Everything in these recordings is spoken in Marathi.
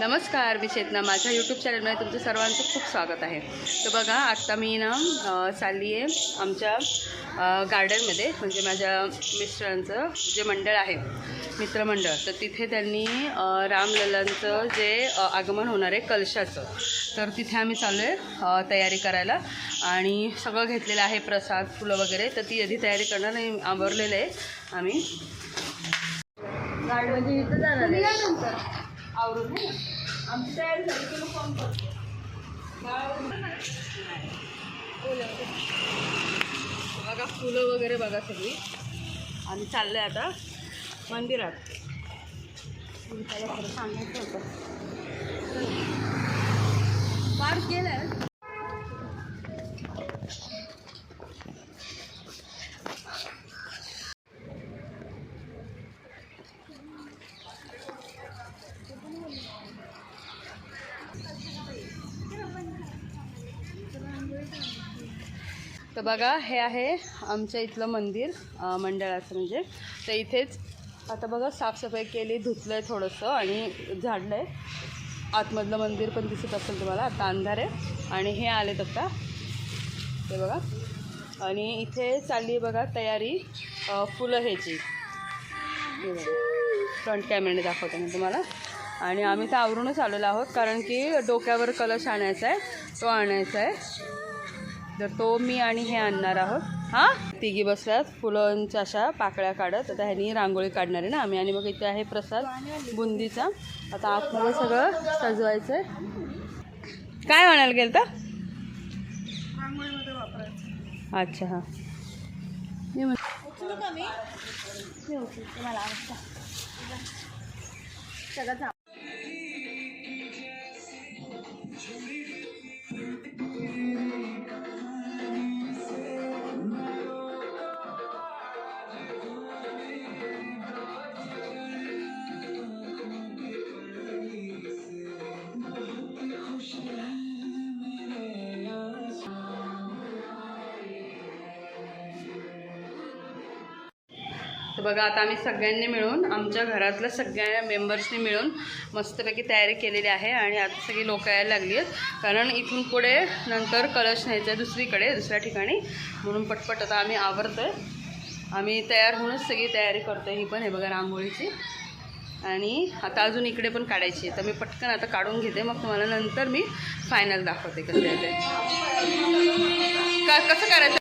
नमस्कार मी चेतना. माझ्या यूट्यूब चॅनलमध्ये तुमचं सर्वांचं खूप स्वागत आहे. तर बघा आत्ता मी ना चालली आहे आमच्या गार्डनमध्ये म्हणजे माझ्या मिस्टरांचं जे मंडळ आहे मित्रमंडळ. तर तिथे त्यांनी अ, रामलल्लांचं जे आगमन होणार आहे कलशाचं. तर तिथे आम्ही चाललो आहे तयारी करायला. आणि सगळं घेतलेलं आहे प्रसाद फुलं वगैरे. तर ती आधी तयारी करणार आणि आवरलेलं आहे आम्ही. गार्डन इथं जाणार आवरून आहे ना आमची तयारी झाली की मग फोन करतो. बघा फुलं वगैरे बघा सगळी. आणि चाललंय आता मंदिरात. खरं सांगायचं होतं. तर बघा हे आहे आमच्या इथलं मंदिर मंडळाचं म्हणजे. तर इथेच आता बघा साफसफाई केली धुतलं आहे थोडंसं आणि झाडलं आहे आतमधलं मंदिर पण दिसत असेल तुम्हाला आता अंधार. आहे आणि हे आलेत आता. ते बघा. आणि इथे चालली आहे बघा तयारी फुलं ह्याची. फ्रंट कॅमेराने दाखवते मी तुम्हाला. आणि आम्ही तर आवरूनच आलेलो आहोत कारण की डोक्यावर कलश आणायचा आहे तो आणायचा आहे. तर तो मी आणि हे आणणार आहोत. हां? तिघी बसल्यात फुलांच्या अशा पाकळ्या काढत. आता ह्यानी रांगोळी काढणार आहे ना आम्ही. आणि मग इथे आहे प्रसाद बुंदीचा. आता आतमध्ये सगळं सजवायचं आहे काय म्हणायला गेलं तर अच्छा हां. मी म्हण बघा आता आम्ही सगळ्यांनी मिळून आमच्या घरातल्या सगळ्या मेंबर्सनी मिळून मस्तपैकी तयारी केलेली आहे आणि आता सगळी लोक यायला लागली आहेत. कारण इथून पुढे नंतर कलश न्यायचा आहे दुसरीकडे दुसऱ्या ठिकाणी. म्हणून पटपट आता आम्ही आवरतो आहे आम्ही तयार होऊनच सगळी तयारी करतो ही पण हे बघा रांगोळीची. आणि आता अजून इकडे पण काढायची आहे. तर मी पटकन आता काढून घेते. मग तुम्हाला नंतर मी फायनल दाखवते कसं आहे ते. का कसं करायचं?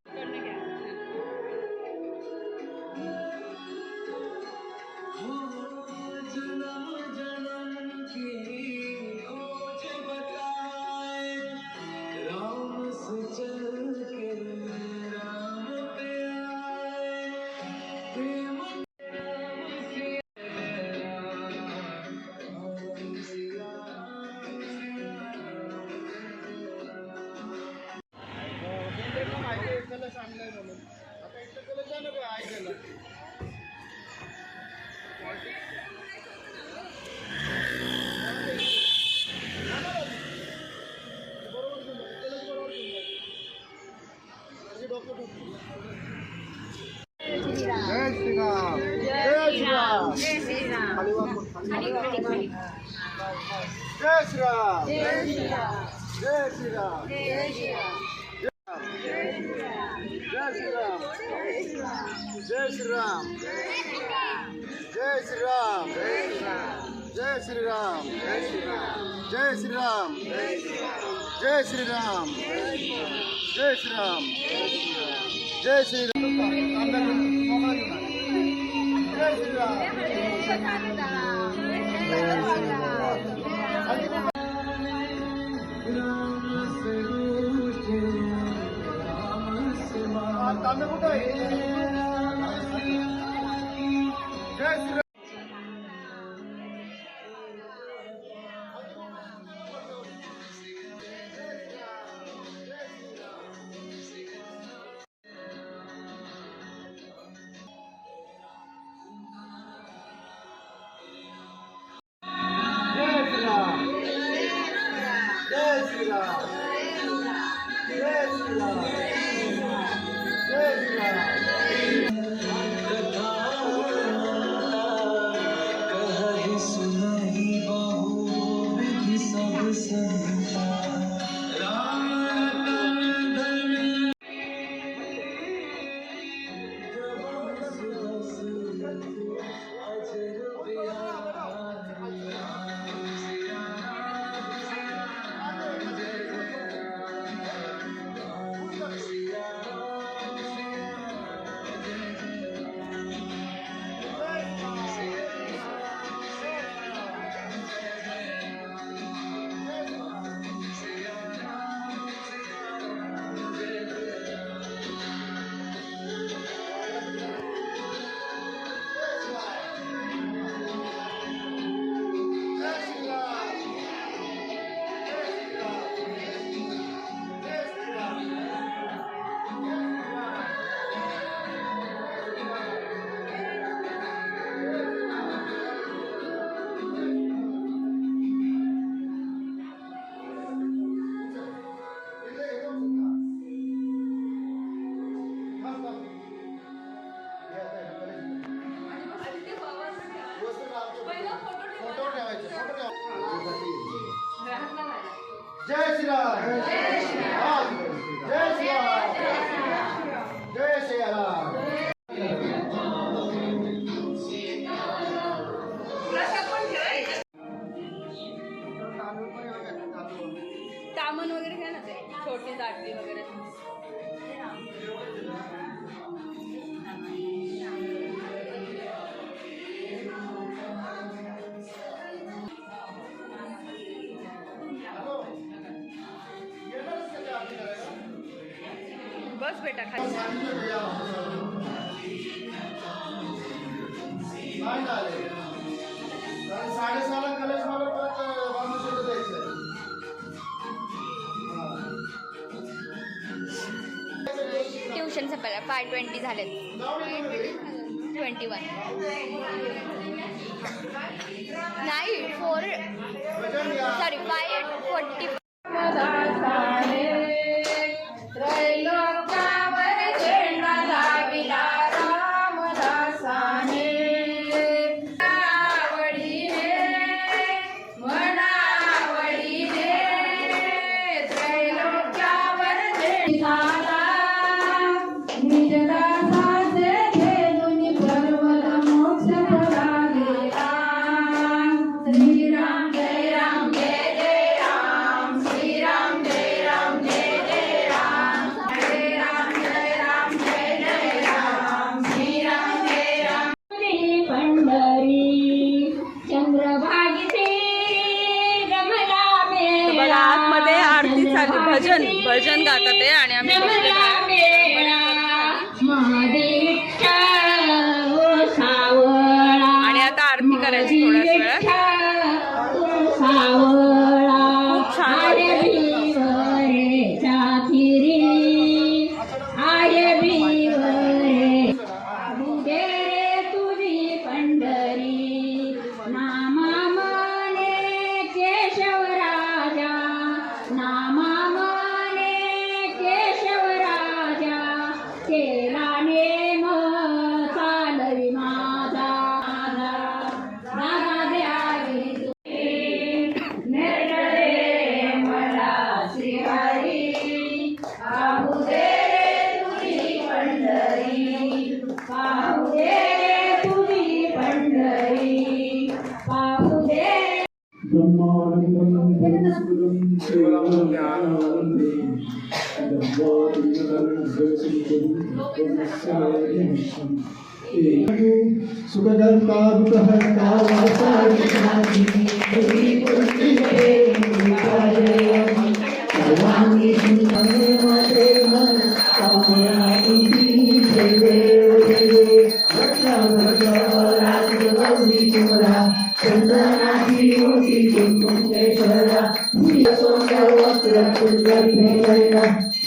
జై శ్రీరామ్. జై శ్రీరామ్. జై శ్రీరామ్. జై శ్రీరామ్. జై శ్రీరామ్. జై శ్రీరామ్. తమిళ Yes, Lord. Yes, Lord. बेटा साडेसहाला कलश मला परत वामोशीला जायचं ट्युशन संपायला. फाय ट्वेंटी झालेत. ट्वेंटी वन नाही फोर सॉरी फाय फोर्टी भजन भजन गातात आहे आणि आम्ही Eu sou cada palavra que Thank you.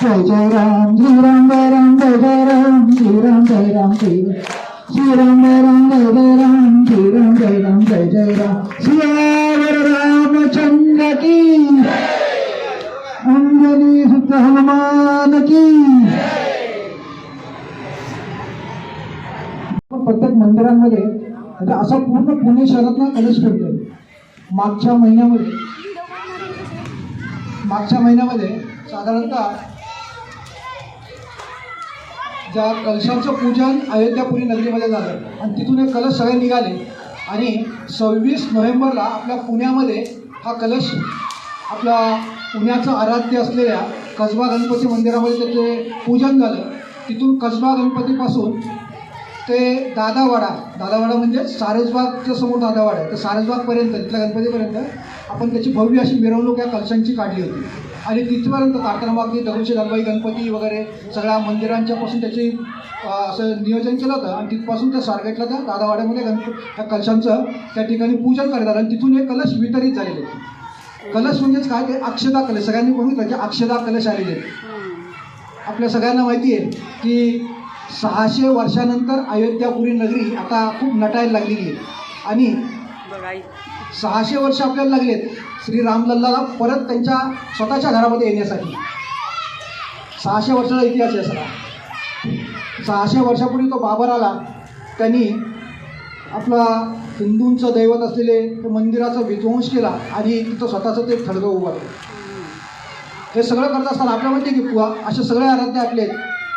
जय जय राम श्री राम जय राम जय जय राम श्री राम जय राम श्री राम जय राम जय जय राम श्री राम जय राम जय जय राम सियावर रामचंद्र की अंजनी सुत हनुमान की प्रत्येक मंदिरांमध्ये म्हणजे असं पूर्ण पुणे शहरात ना कलश फिरतोय. मागच्या महिन्यामध्ये मागच्या महिन्यामध्ये साधारणतः ज्या कलशाचं पूजन अयोध्यापुरी नगरीमध्ये झालं. आणि तिथून हे कलश सगळे निघाले. आणि सव्वीस नोव्हेंबरला आपल्या पुण्यामध्ये हा कलश आपला पुण्याचं आराध्य असलेल्या कसबा गणपती मंदिरामध्ये त्याचे पूजन झालं. तिथून कसबा गणपतीपासून ते दादावाडा दादावाडा म्हणजे सारसबागच्या समोर दादावाडा आहे. तर सारसबागपर्यंत तिथल्या गणपतीपर्यंत आपण त्याची भव्य अशी मिरवणूक या कलशांची काढली होती. आणि तिथपर्यंत काढताना मग अगदी दगडूशेठ गणपती वगैरे सगळ्या मंदिरांच्या पासून त्याची असं नियोजन केलं होतं आणि तिथपासून त्या स्वारगेटला त्या दादावाड्यामध्ये गणप त्या कलशांचं त्या ठिकाणी पूजन करण्यात आलं आणि तिथून हे कलश वितरित झालेले होते कलश म्हणजेच काय? ते अक्षदा कलश. सगळ्यांनी बघितलं की अक्षदा कलश आलेले आपल्या सगळ्यांना माहिती आहे की सहाशे वर्षानंतर अयोध्यापुरी नगरी आता खूप नटायला लागलेली आहे. आणि सहाशे वर्ष आपल्याला लागलेत श्री रामलल्लाला परत त्यांच्या स्वतःच्या घरामध्ये येण्यासाठी. सहाशे वर्षाचा इतिहास आहे सगळा. सहाशे वर्षापूर्वी तो बाबर आला त्यांनी आपला हिंदूंचं दैवत असलेले त्या मंदिराचा विध्वंस केला आणि तिथं स्वतःचं ते थडगं उभारलं. हे सगळं करत असताना आपल्या माहिती आहे की पुवा असे सगळे आराध्य आपले आहेत.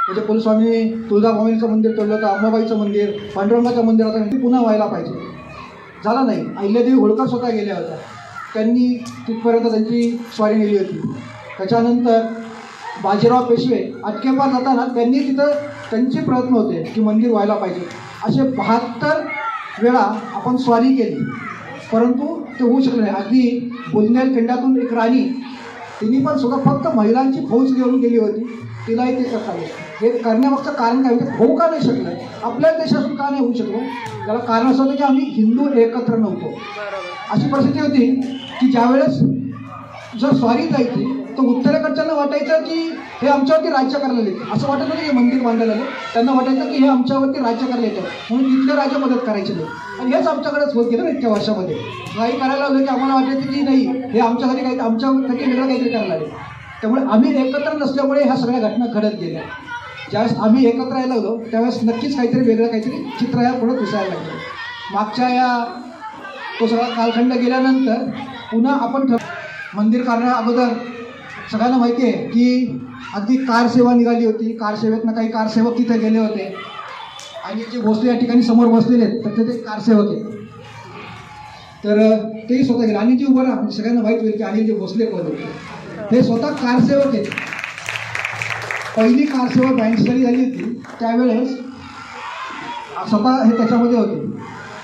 म्हणजे कुलस्वामी तुळजाभवानीचं मंदिर तोडलं होतं अंबाबाईचं मंदिर पांडुरंगाच्या मंदिराचं मंदिर पुन्हा व्हायला पाहिजे. झाला नाही. अहिल्यादेवी होळकर स्वतः गेल्या होत्या. त्यांनी तिथपर्यंत त्यांची स्वारी नेली होती. त्याच्यानंतर बाजीराव पेशवे अटकेपार जाताना त्यांनी तिथं त्यांचे प्रयत्न होते की मंदिर व्हायला पाहिजे. असे बहात्तर वेळा आपण स्वारी केली. परंतु ते होऊ शकले नाही. अगदी बुंदेलखंडातून एक राणी तिने पण सुद्धा फक्त महिलांची फौज घेऊन गेली होती. तिलाही ते करता आले हे करण्यामागचं कारण काय म्हणजे होऊ का नाही शकलं? आपल्या देशातून का नाही होऊ शकलं? त्याला कारण असं होतं की आम्ही हिंदू एकत्र नव्हतो. अशी परिस्थिती होती की ज्यावेळेस जर स्वारी जायची तर उत्तरेकडच्यांना वाटायचं की हे आमच्यावरती राज्य करायला येते. असं वाटत होतं की हे मंदिर बांधायला आले. त्यांना वाटायचं की हे आमच्यावरती राज्य करायला येतं. म्हणून तिथले राज्य मदत करायचे नाही. आणि हेच आमच्याकडेच होत गेलं ना इतक्या वर्षामध्ये काही करायला आलं की आम्हाला वाटायचं की नाही हे आमच्यासाठी काही आमच्यासाठी वेगळं काहीतरी करायला आले. त्यामुळे आम्ही एकत्र नसल्यामुळे ह्या सगळ्या घटना घडत गेल्या. ज्यावेळेस आम्ही एकत्र यायला लागलो त्यावेळेस नक्कीच काहीतरी वेगळं काहीतरी चित्र या पुढे दिसायला लागलं. मागच्या या तो सगळा कालखंड गेल्यानंतर पुन्हा आपण ठर मंदिर काढण्या अगोदर सगळ्यांना माहिती आहे की अगदी कार सेवा निघाली होती. कारसेवेतनं काही कारसेवक तिथे गेले होते. आणि जे भोसले या ठिकाणी समोर बसलेले आहेत तर ते कारसेवक आहेत. तर तेही स्वतः गेले. आणि जे उभं राहा म्हणजे सगळ्यांना माहीत होईल की आणि जे भोसले कोण होते. हे स्वतः कारसेवक आहेत. पहिली कारसेवा बँडस्टरी झाली होती. त्यावेळेस स्वतः हे त्याच्यामध्ये होते.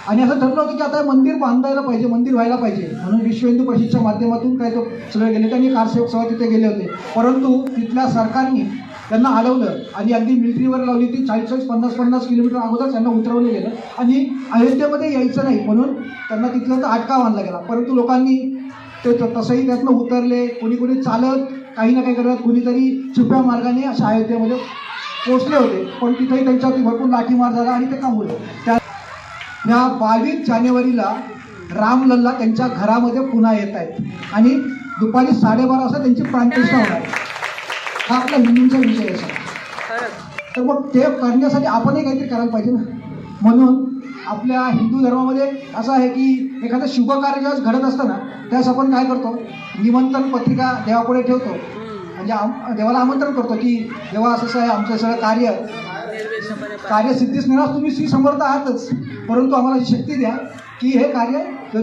आणि असं ठरलं होतं की आता मंदिर बांधायला पाहिजे मंदिर व्हायला पाहिजे. म्हणून विश्व हिंदू परिषदच्या माध्यमातून काय तो सगळे गेले त्यांनी कारसेवक सभा तिथे गेले होते. परंतु तिथल्या सरकारने त्यांना हलवलं आणि अगदी मिलिटरीवर लावली ती चाळीस चाळीस पन्नास पन्नास किलोमीटर अगोदर त्यांना उतरवलं गेलं. आणि अयोध्येमध्ये यायचं नाही म्हणून त्यांना तिथलं तर अटका बांधला गेला. परंतु लोकांनी ते तसंही त्यातनं उतरले. कोणी कोणी चालत काही ना काही करत कुणीतरी छुप्या मार्गाने अशा अयोध्येमध्ये पोचले होते. पण तिथेही त्यांच्यावरती भरपूर लाठीमार झाला आणि ते कामवले त्या या बावीस जानेवारीला रामलल्ला त्यांच्या घरामध्ये पुन्हा येत आहेत. आणि दुपारी साडेबारा वाजता त्यांची प्राणप्रतिष्ठा होणार आहे. हा आपला हिंदूंचा विषय खरंच. तर मग ते करण्यासाठी आपणही काहीतरी करायला पाहिजे ना. म्हणून आपल्या हिंदू धर्मामध्ये असं आहे की एखादं शुभ कार्य ज्यावेळेस घडत असतं ना त्यावेळेस आपण काय करतो? निमंत्रण पत्रिका देवापुढे ठेवतो. म्हणजे आम देवाला आमंत्रण करतो की देवा असं आहे आमचं सगळं कार्य. कार्यसिद्धीच पार. नेणार तुम्ही श्री समर्थ आहातच. परंतु आम्हाला शक्ती द्या की हे कार्य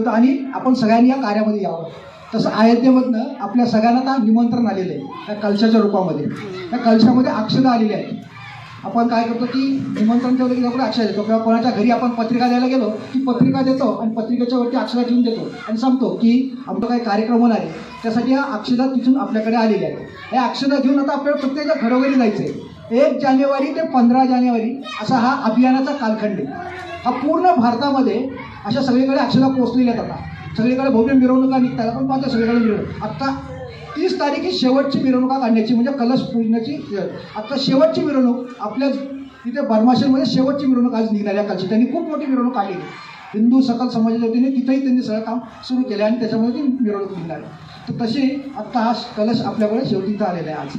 आणि आपण सगळ्यांनी या कार्यामध्ये यावं. तसं अयोध्येमधनं आपल्या सगळ्यांना आता निमंत्रण आलेलं आहे त्या कलशाच्या रूपामध्ये. त्या कलशामध्ये अक्षता आलेली आहे आपण काय करतो की निमंत्रण ठेवलं की आपण अक्षर देतो किंवा कोणाच्या घरी आपण पत्रिका द्यायला गेलो की पत्रिका देतो आणि पत्रिकेच्या वरती अक्षरा घेऊन देतो आणि सांगतो की आमचा काही कार्यक्रम होणार आहे. त्यासाठी या अक्षदा तिथून आपल्याकडे आलेल्या आहेत. या अक्षता घेऊन आता आपल्याला प्रत्येकाच्या घरोघरी जायचं आहे एक जानेवारी ते पंधरा जानेवारी असा हा अभियानाचा कालखंड आहे. हा पूर्ण भारतामध्ये अशा सगळीकडे अक्षदा पोहोचलेल्या आहेत आता. सगळीकडे भव्य मिरवणुका निघतात आपण पाहतो सगळीकडे मिरवणूक. आत्ता तीस तारीख ही शेवटची मिरवणुका काढण्याची म्हणजे कलश पूजण्याची आता शेवटची मिरवणूक आपल्या तिथे बर्माशेरमध्ये शेवटची मिरवणूक आज निघणाऱ्या कालची त्यांनी खूप मोठी मिरवणूक काढली. हिंदू सकल समाजाच्या वतीने तिथेही त्यांनी सगळं काम सुरू केलं आणि त्याच्यामध्ये ती मिरवणूक निघणार तर तशी आत्ता हा कलश आपल्याकडे शेवटी इथं आलेला आहे आज.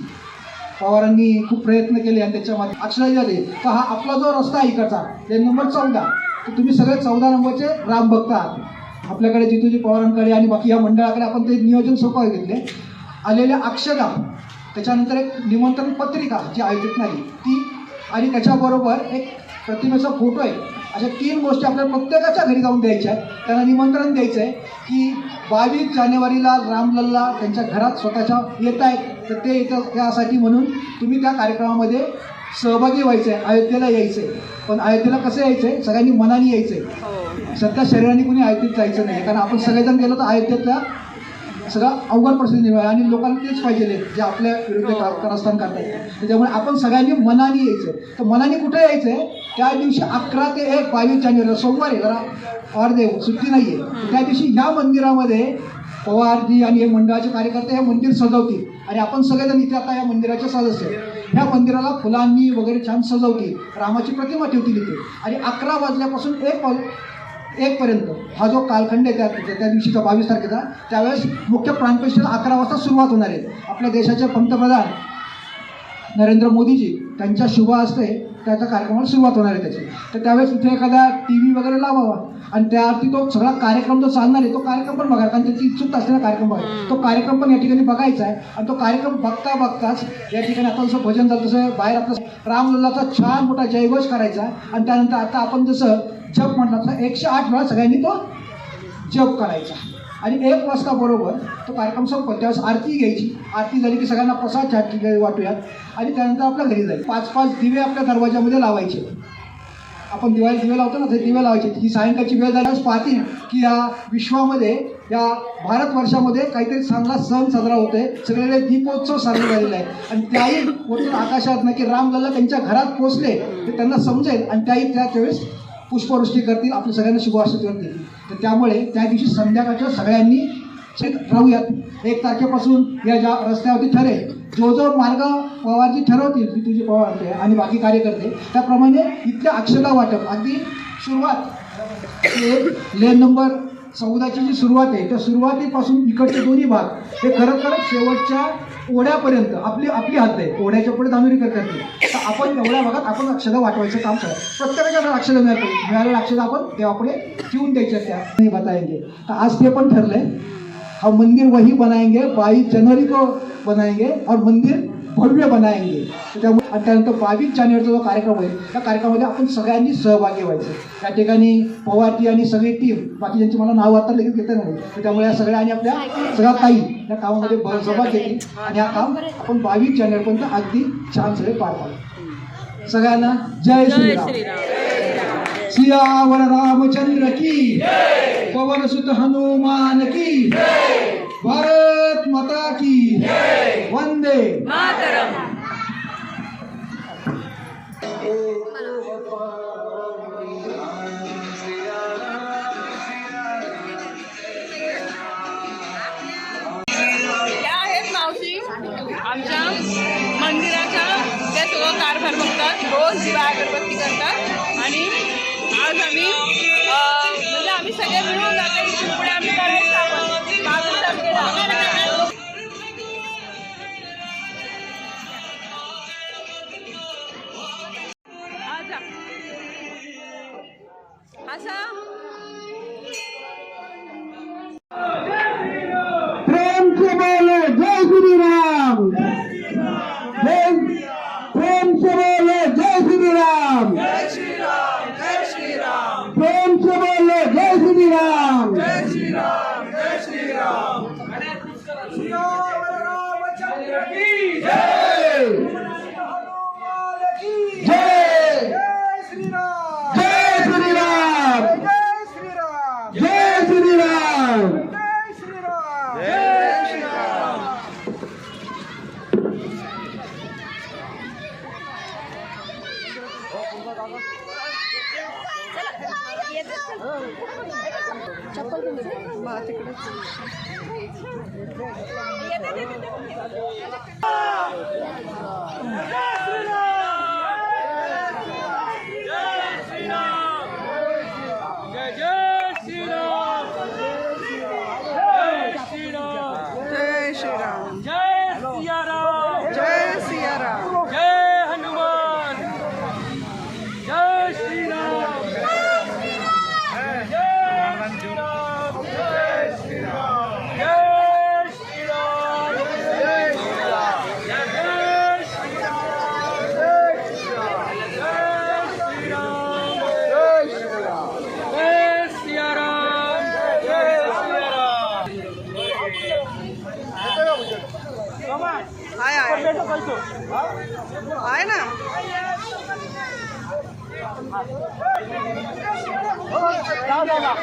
पवारांनी खूप प्रयत्न केले आणि त्याच्यामध्ये अक्षरशः झाले. तर हा आपला जो रस्ता आहे इकडचा ते नंबर चौदा. तर तुम्ही सगळे चौदा नंबरचे राम भक्त आहात. आपल्याकडे जितूजी पवारांकडे आणि बाकी या मंडळाकडे आपण ते नियोजन सोपं घेतले. आलेल्या अक्षदा त्याच्यानंतर एक निमंत्रण पत्रिका जी आयोजित नाही ती आणि त्याच्याबरोबर एक प्रतिमेचा फोटो आहे. अशा तीन गोष्टी आपल्याला प्रत्येकाच्या घरी जाऊन द्यायच्या आहेत. त्यांना निमंत्रण द्यायचं आहे की बावीस जानेवारीला रामलल्ला त्यांच्या घरात स्वतःच्या येत आहेत. तर ते येतं त्यासाठी म्हणून तुम्ही त्या कार्यक्रमामध्ये सहभागी व्हायचं आहे. अयोध्येला यायचं आहे. पण अयोध्येला कसं यायचं आहे? सगळ्यांनी मनाने यायचं आहे. हो. सध्या शरीराने कुणी अयोध्येत जायचं नाही. कारण आपण सगळेजण गेलो तर अयोध्येतल्या सगळं अवघड परिस्थिती निर्माण आणि लोकांना तेच पाहिजे जे आपल्या विरुद्ध कार- कारस्थान करतात. त्याच्यामुळे आपण सगळ्यांनी मनाने यायचं. तर मनाने कुठे यायचं? आहे त्या दिवशी अकरा ते एक बावीस जानेवारी सोमवार आहे जरा वारदेव सुट्टी नाही आहे त्या दिवशी ह्या मंदिरामध्ये पवारजी आणि हे मंडळाचे कार्यकर्ते हे मंदिर सजवतील. आणि आपण सगळेजण इथे आता या मंदिराचे सदस्य. ह्या मंदिराला फुलांनी वगैरे छान सजवतील. रामाची प्रतिमा ठेवतील इथे. आणि अकरा वाजल्यापासून एक एकपर्यंत. हा जो कालखंड आहे त्या त्या दिवशीचा बावीस तारखेचा त्यावेळेस मुख्य प्राणप्रतिष्ठेला अकरा वाजता सुरुवात होणार आहे. आपल्या देशाचे पंतप्रधान नरेंद्र मोदीजी त्यांच्या शुभ हस्ते त्याच्या कार्यक्रमाला सुरुवात होणार आहे त्याची. तर त्यावेळेस इथे एखादा टी व्ही वगैरे लावावा. आणि त्यावरती तो सगळा कार्यक्रम जो चालणार आहे तो कार्यक्रम पण बघा कारण त्याची इच्छुकता असलेला कार्यक्रम बघा तो कार्यक्रम पण या ठिकाणी बघायचा आहे. आणि तो कार्यक्रम बघता बघताच या ठिकाणी आता जसं भजन झालं तसं बाहेर आपलं रामलल्लाचा छान मोठा जयघोष करायचा. आणि त्यानंतर आता आपण जसं जप म्हटलं तसं एकशे आठ वेळा सगळ्यांनी तो जप करायचा. आणि एक वाजता बरोबर तो कार्यक्रम संपतो त्यावेळेस आरती घ्यायची. आरती झाली की सगळ्यांना प्रसाद छान ठिकाणी वाटूयात. आणि त्यानंतर आपल्या घरी जाईल पाच पाच दिवे आपल्या दरवाजामध्ये लावायचे. आपण दिवाळी दिवे लावतो ना ते दिवे लावायचे. ही सायंकाळची वेळ झाल्यास पाहतील की या विश्वामध्ये या भारतवर्षामध्ये काहीतरी चांगला सण साजरा होतोय. सगळ्याकडे दीपोत्सव साजरा झालेला आहे. आणि त्याही वरून आकाशात ना की रामलल्ला त्यांच्या घरात पोहोचले ते त्यांना समजेल. आणि त्याही त्यावेळेस पुष्पवृष्टी करतील. आपल्या सगळ्यांना शुभआशीर्वाद देतील. तर त्यामुळे त्या दिवशी संध्याकाळच्या सगळ्यांनी राहूयात. एक तारखेपासून या ज्या रस्त्यावरती ठरेल जो जो मार्ग पवारजी ठरवतील की तुझी पवार ते आणि बाकी कार्यकर्ते त्याप्रमाणे इथल्या अक्षता वाटप. अगदी सुरुवात. लेन नंबर चौदाची जी सुरुवात आहे त्या सुरुवातीपासून इकडचे दोन्ही भाग हे खरं खरं शेवटच्या ओढ्यापर्यंत आपली आपली हात आहे. ओढ्याच्या पुढे दानुरीकर करते तर आपण एवढ्या भागात आपण अक्षता वाटवायचं काम करा. प्रत्येकाच्या अक्षता मिळाली. मिळालेल्या अक्षता आपण देवापुढे ठेवून द्यायच्या त्या. नाही बताएंगे तर आज ते पण ठरलंय. हा मंदिर वही बनाएंगे बाईस जनवरी को बनाएंगे और मंदिर भव्य बनाएंगे. तर त्यामुळे आणि त्यानंतर बावीस जानेवारीचा जो कार्यक्रम होईल त्या कार्यक्रमामध्ये आपण सगळ्यांनी सहभागी व्हायचं. त्या ठिकाणी पवारजी आणि सगळी टीम बाकी ज्यांची मला नाव आता लगेच घेता नाही. त्यामुळे या सगळ्या आणि आपल्या सगळ्या ताई या कामामध्ये सहभाग घेतील आणि हा काम आपण बावीस जानेवारीपर्यंत अगदी छान सगळे पार पाडू. सगळ्यांना जय श्रीराम. सियावर रामचंद्र की पवन सुत हनुमान की भारत माता की वंदे या 然后再往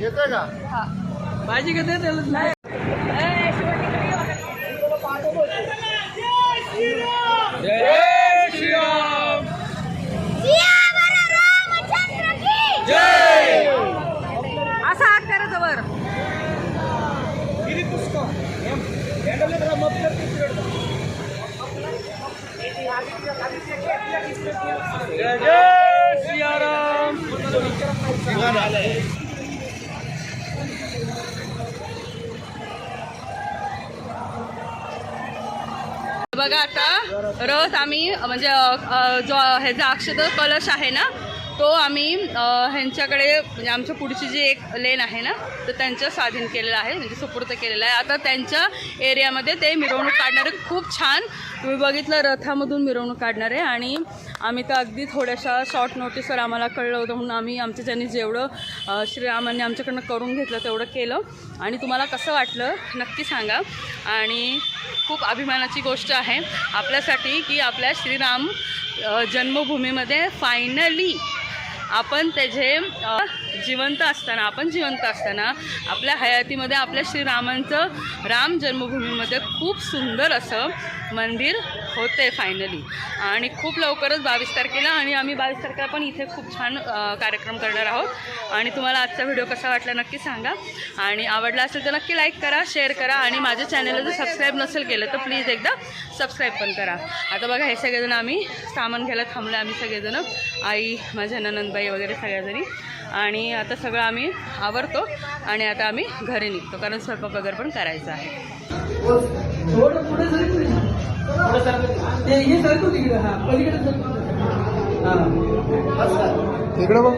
येतोय का? असा हात करायचा वर बघा आता रथ आम्ही म्हणजे जो ह्याचा अक्षत कलश आहे ना तो आम्ही ह्यांच्याकडे म्हणजे आमच्या पुढची जी एक लेन आहे ना तर त्यांच्या स्वाधीन केलेलं आहे म्हणजे सुपूर्त केलेलं आहे. आता त्यांच्या एरियामध्ये ते मिरवणूक काढणारे खूप छान. तुम्ही बघितलं रथामधून मिरवणूक काढणारे आणि आम्ही तर अगदी थोड्याशा शॉर्ट नोटीसवर आम्हाला कळलं होतं म्हणून आम्ही आमच्या ज्यांनी जेवढं श्रीरामांनी आमच्याकडनं करून घेतलं तेवढं केलं. आणि तुम्हाला कसं वाटलं नक्की सांगा. आणि खूप अभिमानाची गोष्ट आहे आपल्यासाठी की आपल्या श्रीराम जन्मभूमीमध्ये फायनली आपण त्याचे जिवंत असताना आपण जिवंत असताना आपल्या हयातीमध्ये आपल्या श्रीरामांचं राम जन्मभूमीमध्ये खूप सुंदर असं मंदिर होते फायनली आणि खूप लवकरच बावीस तारखेला आणि आम्ही बावीस तारखेला पण इथे खूप छान कार्यक्रम करणार आहोत. आणि तुम्हाला आजचा व्हिडिओ कसा वाटला नक्की सांगा. आणि आवडला असेल तर नक्की लाईक करा शेअर करा आणि माझ्या चॅनलला जर सबस्क्राईब नसेल केलं तर प्लीज एकदा सबस्क्राईब पण करा. आता बघा हे सगळेजण आम्ही सामान घ्यायला थांबलो आम्ही सगळेजण. आई माझ्या ननंदबाई वगैरे सगळ्याजणी. आणि आता सगळं आम्ही आवरतो आणि आता आम्ही घरी निघतो कारण स्वयंपाक वगैरे पण करायचा आहे. हो, हे सरतो तिकडे हा पलीकडे सरतो हा. तिकडे बघ.